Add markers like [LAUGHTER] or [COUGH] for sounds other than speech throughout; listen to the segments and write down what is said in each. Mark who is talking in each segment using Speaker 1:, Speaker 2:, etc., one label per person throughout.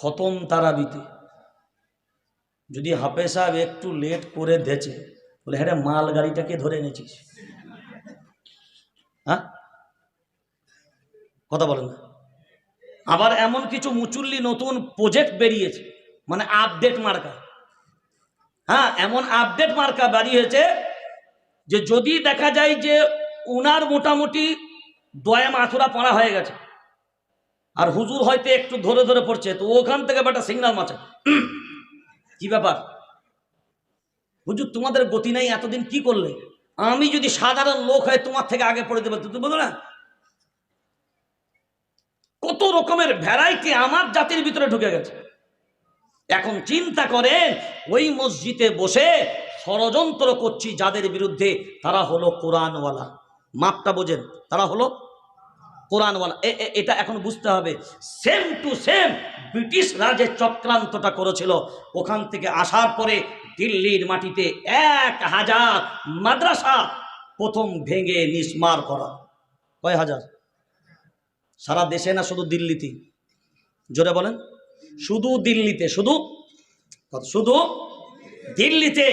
Speaker 1: খতম তারাবিতে। যদি হাফে সাহেব একটু লেট করে দেছে বলে হ্যাঁ মাল গাড়িটাকে ধরে এনেছিস। হ্যাঁ? কথা বলেন না। আবার এমন কিছু মুচুল্লি নতুন প্রজেক্ট বেরিয়েছে মানে আপডেট মার্কা। হ্যাঁ এমন আপডেট মার্কা বেরিয়েছে যে, যদি দেখা যায় যে, উনার মোটামুটি দয়া মাথুরা পড়া হয়ে গেছে। আর হুজুর হয়তো একটু ধরে ধরে পড়ছে, তো ওখান থেকে বেটা সিগনাল মাচা [CLEARS THROAT] কি ব্যাপার? হুজুর, তোমাদের গতি নাই, এতদিন কি করলে? আমি যদি সাধারণ লোক হয় তোমার থেকে আগে পড়ে দেবো তুমি বলো না। কত রকমের ভ্যারাইটি আমার জাতির ভিতরে ঢুকে গেছে। এখন চিন্তা করেন, ওই মসজিদে বসে ষড়যন্ত্র করছি যাদের বিরুদ্ধে তারা হলো কোরআনওয়ালা। মাপটা বোঝেন, তারা হলো কোরআনওয়ালা এটা এখন বুঝতে হবে। সেম টু সেম ব্রিটিশ রাজের চক্রান্তটা করেছিল। ওখান থেকে আসার পরে দিল্লির মাটিতে এক হাজার মাদ্রাসা প্রথম ভেঙে নিষ্মার করা। কয় হাজার? সারা দেশে না শুধু দিল্লিতে জোরে বলেন। শুধু দিল্লিতে, শুধু শুধু দিল্লিতে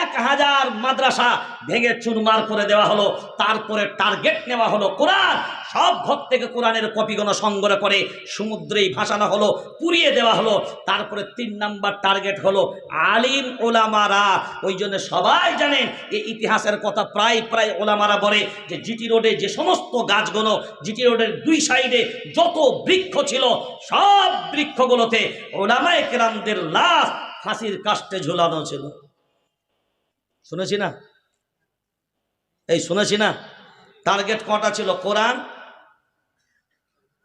Speaker 1: এক হাজার মাদ্রাসা ভেঙে চুরমার করে দেওয়া হলো। তারপরে টার্গেট নেওয়া হলো কোরআন। সব ঘর থেকে কোরআনের কপিগুলো সংগ্রহ করে সমুদ্রেই ভাসানো হলো, পুড়িয়ে দেওয়া হলো। তারপরে তিন নাম্বার টার্গেট হলো আলিম ওলামারা। ওই জন্য সবাই জানেন, এই ইতিহাসের কথা প্রায় প্রায় ওলামারা বলে যে জিটি রোডে যে সমস্ত গাছগুলো, জিটি রোডের দুই সাইডে যত বৃক্ষ ছিল, সব বৃক্ষগুলোতে ওলামায় কেরামদের লাশ ফাঁসির কাস্টে ঝুলানো ছিল। শুনেছি না? এই শুনেছি না? টার্গেট কটা ছিল? কোরআন,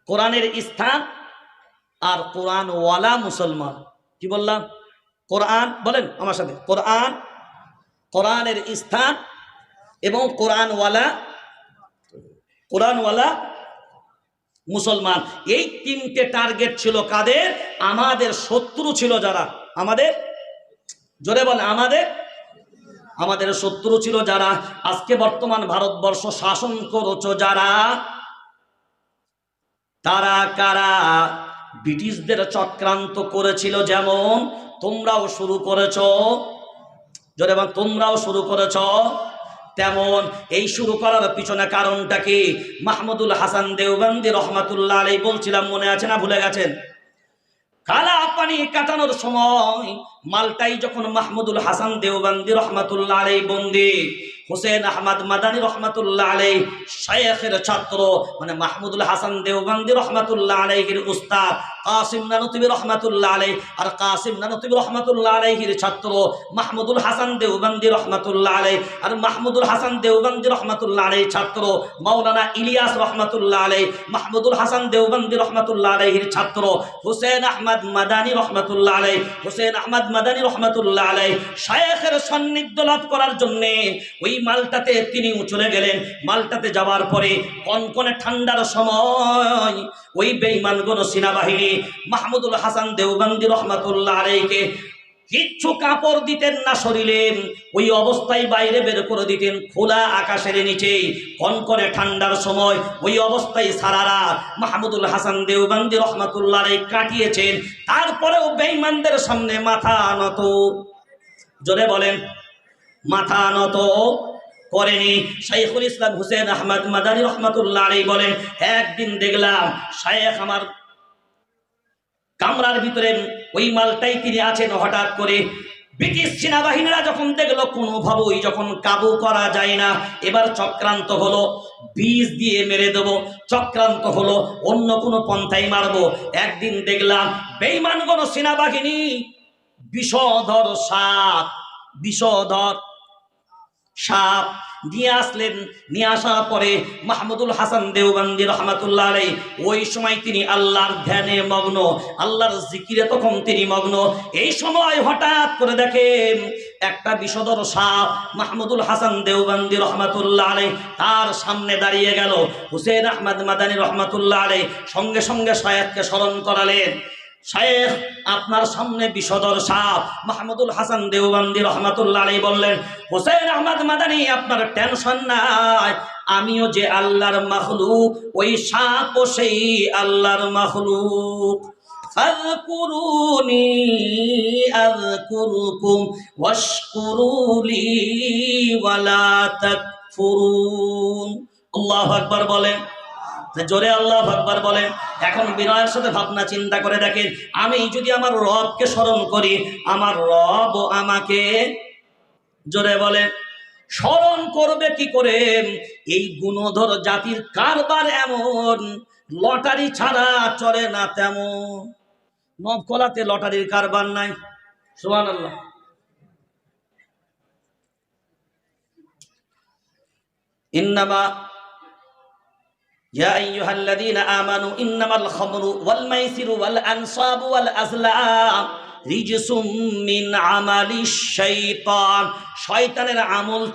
Speaker 1: কোরআনের স্থান আর কোরআন ওয়ালা মুসলমান। কি বললাম? কোরআন, বলেন আমার সাথে। কোরআন, কোরআনের স্থান এবং কোরআনওয়ালা কোরআনওয়ালা মুসলমান। এই তিনটে টার্গেট ছিল কাদের? আমাদের শত্রু ছিল যারা? আমাদের, জোরে বলে, আমাদের? আমাদের শত্রু ছিল যারা, আজকে বর্তমান ভারতবর্ষ শাসন করছ যারা? তারা কারা? ব্রিটিশদের চক্রান্ত করেছিল যেমন, তোমরাও শুরু করেছ। জোরে বল, তোমরাও শুরু করেছ। তেমন, এই শুরু করার পিছনে কারণটা কি? মাহমুদুল হাসান দেওবন্দি রহমাতুল্লাহ আলাই বলছিলাম, মনে আছে না ভুলে গেছেন? কালা পানি কাটানোর সময় মালটাই যখন মাহমুদুল হাসান দেওবান্দি রহমাতুল্লাহ আলাই বন্দি হোসেন আহমদ মাদানী রহমাতুল্লাহ আলাই শেখের ছাত্র মানে মাহমুদুল হাসান দেওবন্দি রহমাতুল্লাহ আলাইহির উস্তাদ, কাসিম নানতুবি রহমাতুল্লাহ আলাই আর কাসিম নানতুবি রহমাতুল্লাহ আলাইহির ছাত্র মাহমুদুল হাসান দেওবন্দি রহমাতুল্লাহ আলাই আর মাহমুদুল হাসান দেওবন্দি রহমাতুল্লাহ আলাই ছাত্র মাওলানা ইলিয়াস রহমাতুল্লাহ আলাই মাহমুদুল হাসান দেওবন্দি রহমাতুল্লাহ আলাইহির ছাত্র হোসেন আহমদ মাদানী রহমাতুল্লাহ আলাই হোসেন আহমদ মাদানী রহমাতুল্লাহ আলাই শায়েখের সান্নিধ্য লাভ করার জন্যে ওই মালটাতে তিনি চলে গেলেন। মালটাতে যাওয়ার পরে কনকনে ঠান্ডার সময় ওই বেঈমানগণ সেনাবাহিনী মাহমুদুল হাসান দেওবন্দি রহমাতুল্লাহ আলাইকে কিচ্ছু কাপড় দিতেন না শরীরে। ওই অবস্থায় বাইরে বের করে দিতেন খোলা আকাশের নিচে। কনকনে ঠান্ডার সময় ওই অবস্থায় সারারা মাহমুদুল হাসান দেওবন্দি রহমাতুল্লাহ কাটিয়েছেন। তারপরেও বেঈমানদের সামনে মাথা নত। জোরে বলেন মাথা নত করেনি। শাইখুল ইসলাম হুসেন আহমদ মাদানী রহমতুল্লাহ আলী বলেন, একদিন দেখলাম শায়েখ আমার কামরার ভিতরে ওই মালটাই তিনি আছেন হঠাৎ করে। ব্রিটিশ সেনাবাহিনীরা যখন দেখল, কোনোভাবেই যখন কাবু করা যায় না। এবার চক্রান্ত হলো, বীজ দিয়ে মেরে দেবো, চক্রান্ত হলো, অন্য কোনো পন্থায় মারবো। একদিন দেখলাম বেইমানগণ সেনাবাহিনী বিষধর সাপ বিষধর সাপ নিয়ে আসলেন, নিয়ে আসার পরে মাহমুদুল হাসান দেওবন্দি রহমাতুল্লাহ আলাই ওই সময় তিনি আল্লাহর ধ্যানে মগ্ন, আল্লাহর জিকিরে তখন তিনি মগ্ন। এই সময় হঠাৎ করে দেখেন একটা বিষদর সাপ মাহমুদুল হাসান দেওবন্দি রহমাতুল্লাহ আলাই তার সামনে দাঁড়িয়ে গেল। হুসেন আহমদ মাদানী রহমাতুল্লাহ আলাই সঙ্গে সঙ্গে শায়েখকে স্মরণ করালেন। শায়েখ, আপনার সামনে বিষদর সাপ। মাহমুদুল হাসান দেওবন্দি রহমাতুল্লাহ আলী বললেন, হোসেন আহমদ মাদানি, আপনার টেনশন নাই। আমিও যে আল্লাহর মাখলুক, ওই সাপ ও সেই আল্লাহর আকবার বলেন জোরে আল্লাহ আকবার বলেন, এখন বিনয়ের সাথে ভাবনা চিন্তা করে দেখেন, আমি যদি আমার রবকে স্মরণ করি, আমার রব আমাকে জোরে বলে, স্মরণ করবে কি করে? এই গুণধর জাতির কারবার এমন, লটারি ছাড়া চলে না তেমন। নবকলাতে লটারির কারবার নাই। সুবহান আল্লাহ ইন্নামা ইয়া আইয়ুহাল্লাযীনা আমানু ওয়াল মাইসিরু ওয়াল আনসাবু ওয়াল আজলাম রিজসুম মিন আমালিশ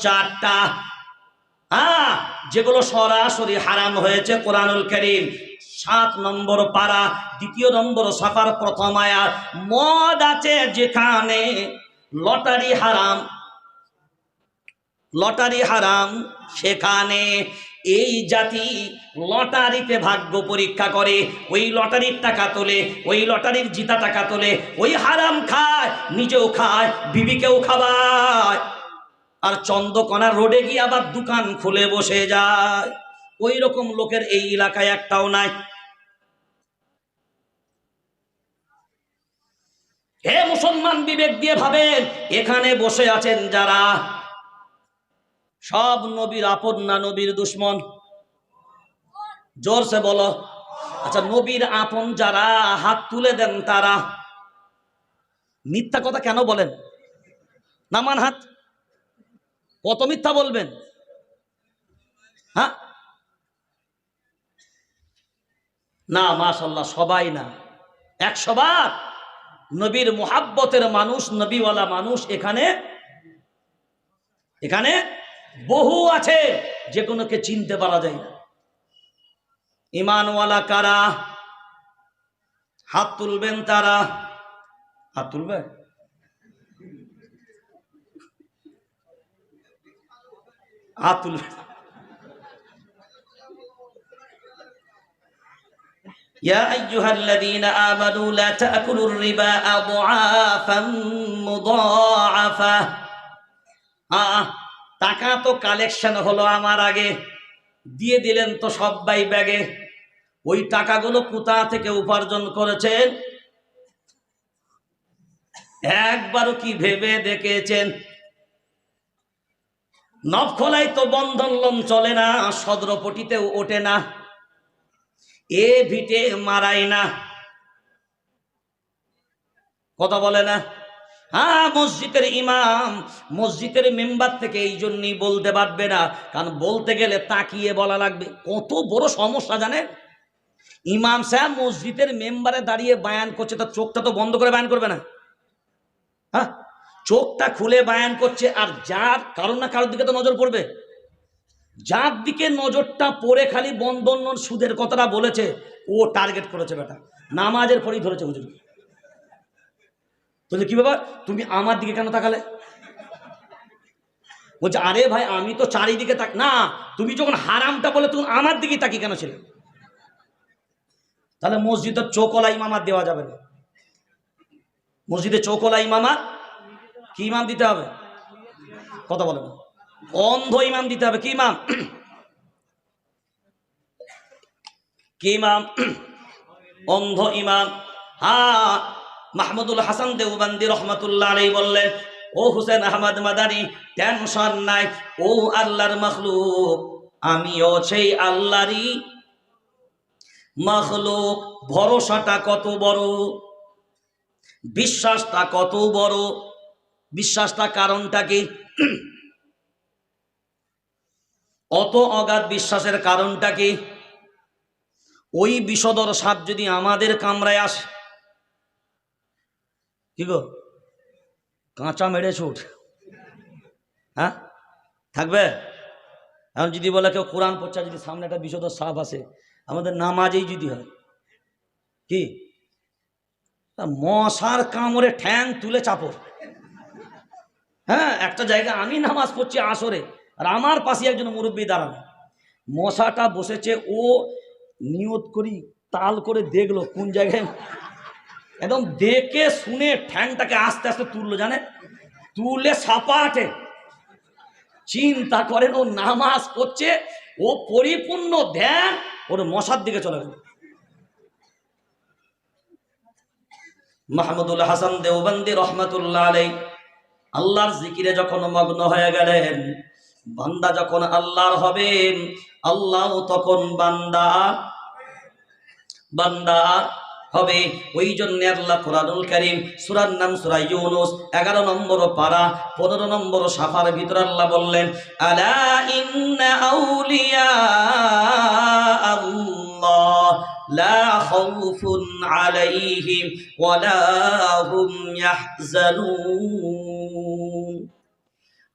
Speaker 1: চারটা। হ্যাঁ, যেগুলো সরাসরি হারাম হয়েছে কোরআনুল করিম। সাত নম্বর পারা, দ্বিতীয় নম্বর সাফার, প্রথম আয়াত। মদ আছে যেখানে লটারি হারাম। লটারি হারাম সেখানে। এই জাতি লটারিতে ভাগ্য পরীক্ষা করে, ওই লটারির টাকা তোলে, ওই লটারির জিতা টাকা তোলে, ওই হারাম খায়, নিজেও খায়, বিবিকেও খাওয়ায় আর চন্দ্রকোনা রোডে গিয়ে আবার দোকান খুলে বসে যায়। ওই রকম লোকের এই এলাকায় একটাও নাই। হে মুসলমান বিবেক দিয়ে ভাবেন, এখানে বসে আছেন যারা? সব নবীর আপন না নবীর দুশ্মন? জোরসে বলো। আচ্ছা নবীর আপন যারা, হাত তুলে দেন তারা। মিথ্যা কথা কেন বলেন? নামান হাত। কত মিথ্যা বলবেন? হ্যাঁ? না মাশাল্লাহ সবাই না। একশো বার নবীর মোহাব্বতের মানুষ, নবীওয়ালা মানুষ এখানে এখানে বহু আছে যে কোনোকে চিনতে পারা যায় না ইমানওয়ালা কারা হাত তুলবেন তারা হাত তুলবে হাত তুলবে يا أيها الذين آمنوا لا تأكلوا الربا أضعافا مضاعفة আহ টাকা তো কালেকশন হলো আমার আগে। দিয়ে দিলেন তো সবাই ব্যাগে। ওই টাকাগুলো কোথা থেকে উপার্জন করেছেন? একবারও কি ভেবে দেখেছেন? নবখোলাই তো বন্ধন লোন চলে না, সদরপটিতেও ওঠে না। এ ভিটে মারাই না। কথা বলে না? হ্যাঁ মসজিদের ইমাম, মসজিদের মেম্বার থেকে এই জন্যই বলতে পারবে না। কারণ বলতে গেলে তাকিয়ে বলা লাগবে। কত বড় সমস্যা জানেন? ইমাম সাহেব মসজিদের মেম্বারে দাঁড়িয়ে বায়ান করছে, তার চোখটা তো বন্ধ করে বায়ান করবে না। হ্যাঁ চোখটা খুলে বায়ান করছে, আর যার কারণ না কারোর দিকে তো নজর পড়বে। যার দিকে নজরটা পড়ে খালি বন্ধন সুদের কথাটা বলেছে, ও টার্গেট করেছে বেটা। নামাজের পরেই ধরেছে হুজুর। বলছে, কি বাবা, তুমি আমার দিকে কেন তাকালে? বলছে, আরে ভাই, আমি তো চারিদিকে তাক না, তুমি যখন হারামটা বলে তুমি আমার দিকে তাকি কেন ছিলে? তাহলে মসজিদের চৌকলা ইমামার দেওয়া যাবে না। মসজিদে চৌকলা ইমামা কি ইমাম দিতে হবে? কথা বলে না অন্ধ ইমাম দিতে হবে। কি ইমাম? কি ইমাম? অন্ধ ইমাম। হ্যাঁ মাহমুদুল হাসান দেওবান্দি রহমতুল্লাহ আলাই বললেন, ও হুসেন আহমদ মাদানি, টেনশন নাই, ও আল্লাহর মখলুক, আমিও সেই আল্লাহরই মখলুক। ভরসাটা কত বড়, বিশ্বাসটা কত বড়, বিশ্বাসটা কারণটা কি? অত অগাধ বিশ্বাসের কারণটা কি? ওই বিষদর সাপ যদি আমাদের কামরায় আসে কি গো? কাঁচা মেরে ছুট। হ্যাঁ? থাকবে? এখন যদি বলে কেউ কোরআন পড়ছে যদি সামনে একটা বিষদর সাপ আসে, আমাদের নামাজেই যদি হয়, কি? মশার কামড়ে ঠ্যাং তুলে চাপড়। হ্যাঁ একটা জায়গা আমি নামাজ পড়ছি আসরে, আর আমার পাশে একজন মুরব্বী দাঁড়ানো। মশাটা বসেছে, ও নিয়ত করি, তাল করে দেখল কোন জায়গায় একদম দেখে শুনে ঠ্যাংটাকে আস্তে আস্তে তুললো, জানে? তুলে সাপাটে। চিন্তা করেন ও নামাজ করছে ও পরিপূর্ণ ধ্যান, ওর মশার দিকে চলে গেল। মাহমুদুল হাসান দেওবন্দি রহমতুল্লাহ আলাই আল্লাহর জিকিরে যখন মগ্ন হয়ে গেলেন, বান্দা যখন আল্লাহর হবেন আল্লাহ তখন বান্দা বান্দা হবে। ওই জন্য আল্লাহ কোরআনুল করিম সুরার নাম সুরা ইউনুস, এগারো নম্বর পারা, পনেরো নম্বর সাফার ভিতর আল্লাহ বললেন, আলা ইন্না আউলিয়া আল্লাহ ওয়ালা হুম ইয়াহজানুন।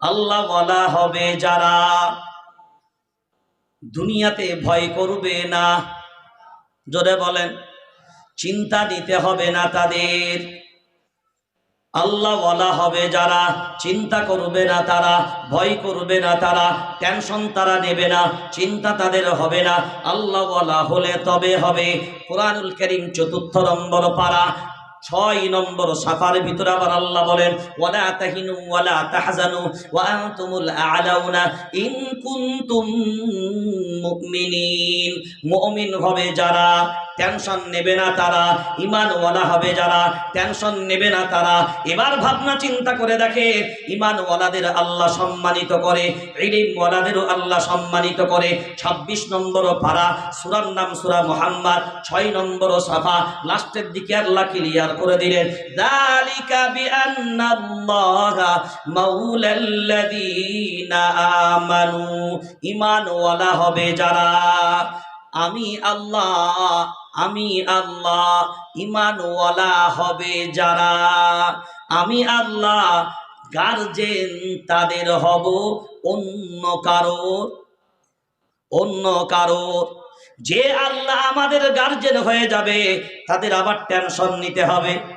Speaker 1: আল্লাহ বলা হবে, যারা দুনিয়াতে ভয় করবে না। জোরে বলেন। চিন্তা দিতে হবে না তাদের। আল্লাহ বলা হবে যারা, চিন্তা করবে না তারা, ভয় করবে না তারা, টেনশন তারা নেবে না, চিন্তা তাদের হবে না। আল্লাহ বলা হলে তবে হবে। কোরআনুল করিম চতুর্থ নম্বর পারা, ছয় নম্বর সাফার ভিতরে আবার আল্লাহ বলেন, ওয়ালা তাহিনু ওয়ালা তাহজানু ওয়া আনতুমুল আ'লাউনা ইন কুনতুম মুমিনিন। মুমিন হবে যারা টেনশন নেবে না তারা, ইমানওয়ালা হবে যারা, টেনশন নেবে না তারা। এবার ভাবনা চিন্তা করে দেখে, ইমানওয়ালাদের আল্লাহ সম্মানিত করে, ইলিমওয়ালাদেরও আল্লাহ সম্মানিত করে। ২৬ নম্বর পারা, সুরার নাম সুরা মোহাম্মদ, ছয় নম্বর সাফা। লাস্টের দিকে আল্লাহ ক্লিয়ার করে দিলেন যালিকা বিআন্নাল্লাহা মাউলাল্লাযীনা আমানু। ইমানওয়ালা হবে যারা। আমি আল্লাহ আমি আল্লাহ, ইমানওয়ালা হবে যারা। আমি আল্লাহ গার্জেন তাদের হব অন্য কারও অন্য কারও। যে আল্লাহ আমাদের গার্জেন হয়ে যাবে, তাদের আবার টেনশন নিতে হবে।